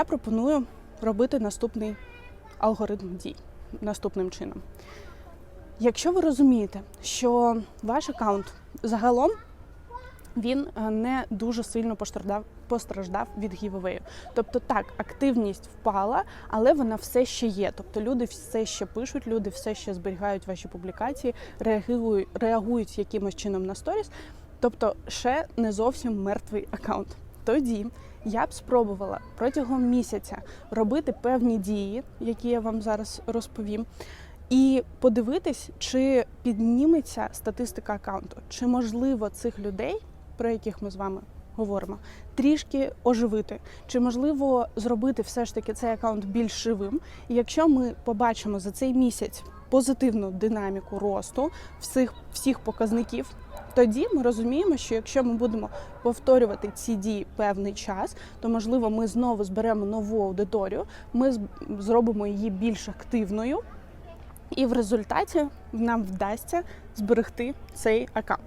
Я пропоную робити наступний алгоритм дій наступним чином. Якщо ви розумієте, що ваш аккаунт загалом він е, не дуже сильно постраждав, постраждав від гівевею. Тобто так, активність впала, але вона все ще є. Тобто люди все ще пишуть, люди все ще зберігають ваші публікації, реагують, реагують якимось чином на сторіс. Тобто, ще не зовсім мертвий аккаунт. Тоді я б спробувала протягом місяця робити певні дії, які я вам зараз розповім, і подивитись, чи підніметься статистика аккаунту, чи можливо цих людей, про яких ми з вами говоримо, трішки оживити, чи можливо зробити все ж таки цей аккаунт більш живим. І якщо ми побачимо за цей місяць позитивну динаміку росту всіх, всіх показників, тоді ми розуміємо, що якщо ми будемо повторювати ці дії певний час, то можливо ми знову зберемо нову аудиторію, ми зробимо її більш активною, і в результаті нам вдасться зберегти цей аккаунт.